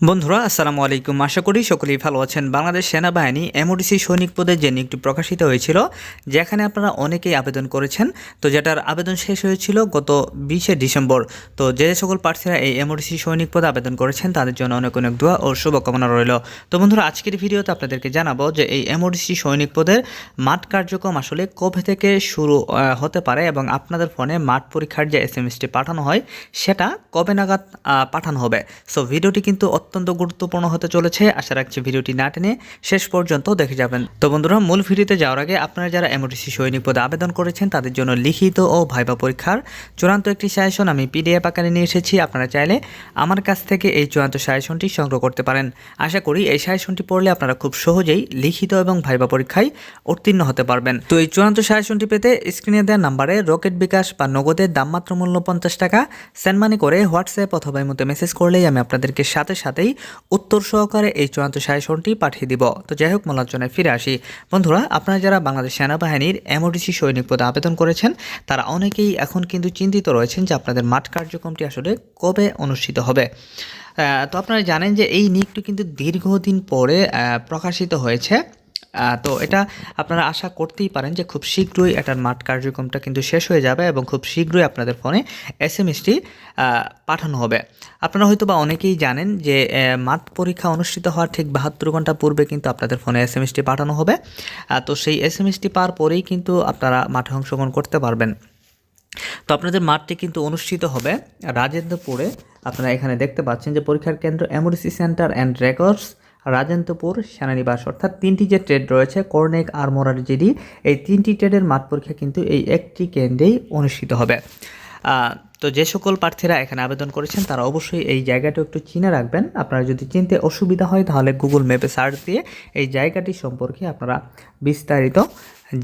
বন্ধুরা, আসসালামু আলাইকুম। আশা করি সকলেই ভালো আছেন। বাংলাদেশ সেনাবাহিনী এমওডিসি সৈনিক পদে যে নিয়োগটি প্রকাশিত হয়েছিল, যেখানে আপনারা অনেকেই আবেদন করেছেন, তো যেটার আবেদন শেষ হয়েছিল গত বিশে ডিসেম্বর। তো যে সকল প্রার্থীরা এই এমওডিসি সৈনিক পদে আবেদন করেছেন, তাদের জন্য অনেক অনেক দোয়া ও শুভকামনা রইল। তো বন্ধুরা, আজকের ভিডিওতে আপনাদেরকে জানাব যে এই এমওডিসি সৈনিক পদের মাঠ কার্যক্রম আসলে কবে থেকে শুরু হতে পারে এবং আপনাদের ফোনে মাঠ পরীক্ষার যে এস এম এসটি পাঠানো হয়, সেটা কবে নাগাদ পাঠানো হবে। সো ভিডিওটি কিন্তু অত্যন্ত গুরুত্বপূর্ণ হতে চলেছে। আশা রাখছি ভিডিওটি না টেনে শেষ পর্যন্ত দেখে যাবেন। তো বন্ধুরা, মূল ভিডিওতে যাওয়ার আগে আপনারা যারা এমওটিসি সৈনিক পদে আবেদন করেছেন, তাদের জন্য লিখিত ও ভাইবা পরীক্ষার চূড়ান্ত একটি সাজেশন আমি পিডিএফ আকারে নিয়ে এসেছি। আপনারা চাইলে আমার কাছ থেকে এই চূড়ান্ত সাজেশনটি সংগ্রহ করতে পারেন। আশা করি এই সাজেশনটি পড়লে আপনারা খুব সহজেই লিখিত এবং ভাইবা পরীক্ষায় উত্তীর্ণ হতে পারবেন। তো এই চূড়ান্ত সাজেশনটি পেতে স্ক্রিনে দেওয়া নাম্বারে রকেট বিকাশ বা নগদের দামমাত্র মূল্য পঞ্চাশ টাকা সেন্ড মানি করে হোয়াটসঅ্যাপ অথবা মতো মেসেজ করলেই আমি আপনাদেরকে সাথে সাথে সাথেই উত্তর সহকারে এই চূড়ান্ত শাসনটি পাঠিয়ে দিব। তো যাই হোক মূল ফিরে আসি। বন্ধুরা, আপনারা যারা বাংলাদেশ সেনাবাহিনীর এমওডিসি সৈনিক পদে আবেদন করেছেন, তারা অনেকেই এখন কিন্তু চিন্তিত রয়েছেন যে আপনাদের মাঠ কার্যক্রমটি আসলে কবে অনুষ্ঠিত হবে। তো আপনারা জানেন যে এই নিয়োগটি কিন্তু দীর্ঘদিন পরে প্রকাশিত হয়েছে। তো এটা আপনারা আশা করতেই পারেন যে খুব শীঘ্রই এটার মাঠ কার্যক্রমটা কিন্তু শেষ হয়ে যাবে এবং খুব শীঘ্রই আপনাদের ফোনে এস এম এসটি পাঠানো হবে। আপনারা হয়তো বা অনেকেই জানেন যে মাঠ পরীক্ষা অনুষ্ঠিত হওয়ার ঠিক বাহাত্তর ঘণ্টা পূর্বে কিন্তু আপনাদের ফোনে এস এম এসটি পাঠানো হবে। তো সেই এস এম এসটি পাওয়ার পরেই কিন্তু আপনারা মাঠে অংশগ্রহণ করতে পারবেন। তো আপনাদের মাঠটি কিন্তু অনুষ্ঠিত হবে রাজেন্দ্রপুরে। আপনারা এখানে দেখতে পাচ্ছেন যে পরীক্ষার কেন্দ্র, MODC centre and records. Rajendrapur সেনানিবাস, অর্থাৎ তিনটি যে ট্রেড রয়েছে কর্ণেক আর মোরার জিডি, এই তিনটি ট্রেডের মাঠ পরীক্ষা কিন্তু এই একটি কেন্দ্রেই অনুষ্ঠিত হবে। তো যে সকল প্রার্থীরা এখানে আবেদন করেছেন, তারা অবশ্যই এই জায়গাটা একটু চিনে রাখবেন। আপনারা যদি চিনতে অসুবিধা হয়, তাহলে গুগল ম্যাপে সার্চ দিয়ে এই জায়গাটি সম্পর্কে আপনারা বিস্তারিত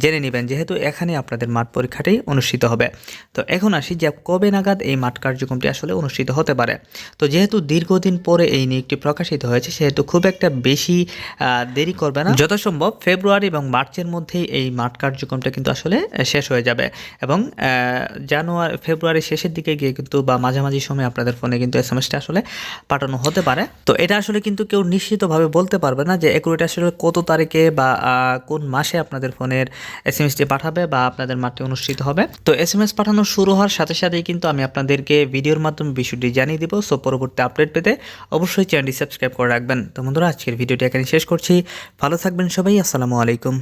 জেনে নেবেন, যেহেতু এখানে আপনাদের মাঠ পরীক্ষাটি অনুষ্ঠিত হবে। তো এখন আসি যে কবে নাগাদ এই মাঠ কার্যক্রমটি আসলে অনুষ্ঠিত হতে পারে। তো যেহেতু দীর্ঘদিন পরে এই নিয়োগটি প্রকাশিত হয়েছে, সেহেতু খুব একটা বেশি দেরি করবে না। যথাসম্ভব ফেব্রুয়ারি এবং মার্চের মধ্যেই এই মাঠ কার্যক্রমটা কিন্তু আসলে শেষ হয়ে যাবে এবং জানুয়ারি, ফেব্রুয়ারি শেষের দিকে গিয়ে কিন্তু বা মাঝামাঝি সময় আপনাদের ফোনে কিন্তু এস এম এসটা আসলে পাঠানো হতে পারে। তো এটা আসলে কিন্তু কেউ নিশ্চিতভাবে বলতে পারবে না যে একুরেট আসলে কত তারিখে বা কোন মাসে আপনাদের ফোনের এস এম এসটি পাঠাবে বা আপনাদের মাঠে অনুষ্ঠিত হবে। তো এস এম এস পাঠানো শুরু হওয়ার সাথে সাথেই কিন্তু আমি আপনাদেরকে ভিডিওর মাধ্যমে বিষয়টি জানিয়ে দিব। সো পরবর্তী আপডেট পেতে অবশ্যই চ্যানেলটি সাবস্ক্রাইব করে রাখবেন। তো বন্ধুরা, আজকের ভিডিওটি এখানে শেষ করছি। ভালো থাকবেন সবাই, আসসালামু আলাইকুম।